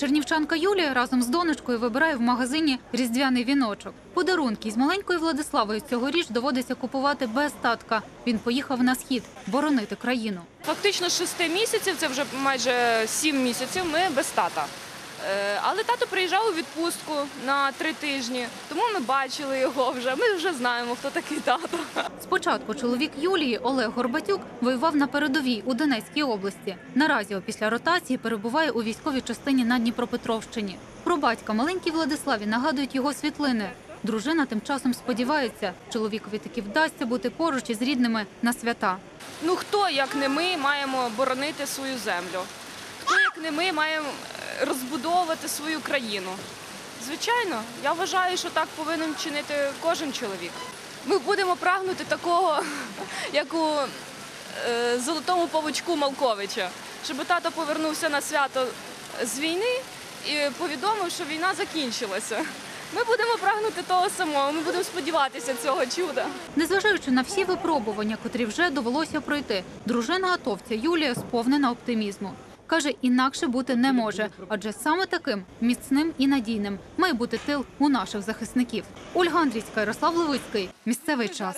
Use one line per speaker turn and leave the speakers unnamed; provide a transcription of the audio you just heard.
Чернівчанка Юлія разом з донечкою вибирає в магазині різдвяний віночок. Подарунки з маленькою Владиславою цьогоріч доводиться купувати без татка. Він поїхав на схід боронити країну.
Фактично шести місяців, це вже майже сім місяців, ми без тата. Е, Але тато приїжджав у відпустку на три тижні, тому ми бачили його вже. Ми вже знаємо, хто такий тато.
Спочатку чоловік Юлії Олег Горбатюк воював на передовій у Донецькій області. Наразі після ротації перебуває у військовій частині на Дніпропетровщині. Про батька маленькій Владиславі нагадують його світлини. Дружина тим часом сподівається, чоловікові таки вдасться бути поруч із рідними на свята.
Ну хто, як не ми, маємо боронити свою землю? Хто, як не ми, маємо розбудовувати свою країну? Звичайно, я вважаю, що так повинен чинити кожен чоловік. Ми будемо прагнути такого, як у е, золотому павучку Малковича, щоб тато повернувся на свято з війни і повідомив, що війна закінчилася. Ми будемо прагнути того самого, ми будемо сподіватися цього чуда.
Незважаючи на всі випробування, котрі вже довелося пройти, дружина атовця Юлія сповнена оптимізму. Каже, інакше бути не може, адже саме таким міцним і надійним має бути тил у наших захисників. Ольга Андрійська, Ярослав Левицький. Місцевий час.